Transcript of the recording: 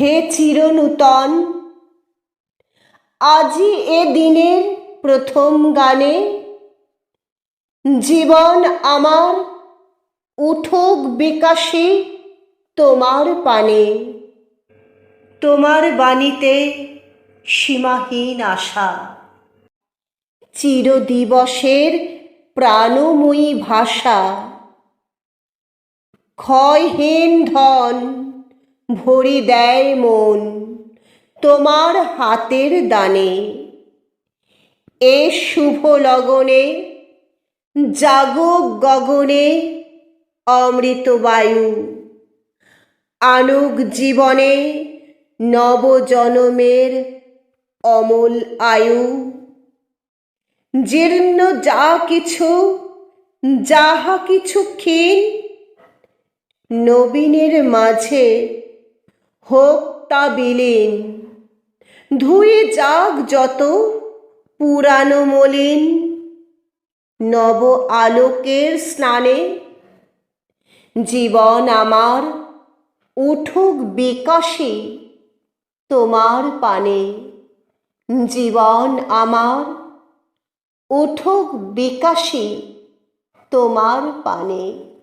হে চিরনূতন আজি এ দিনের প্রথম গানে জীবন আমার উঠুক বিকাশে তোমার পানে। তোমার বাণীতে সীমাহীন আশা। চিরদিবসের প্রাণময়ী ভাষা। ক্ষয়হীন ধন ভরি দেয় মন তোমার হাতের দানে। এ শুভ লগনে জাগক গগনে অমৃত বায়ু। আনুক জীবনে নবজনমের অমল আয়ু। জীর্ণ যা কিছু, যাহা কিছু ক্ষীণ, নবীনের মাঝে হোক তা বিলীন। ধুয়ে যাক যত পুরানো মলিন। নব আলোকের স্নানে জীবন আমার উঠুক বিকাশে তোমার পানে। জীবন আমার উঠুক বিকাশে তোমার পানে।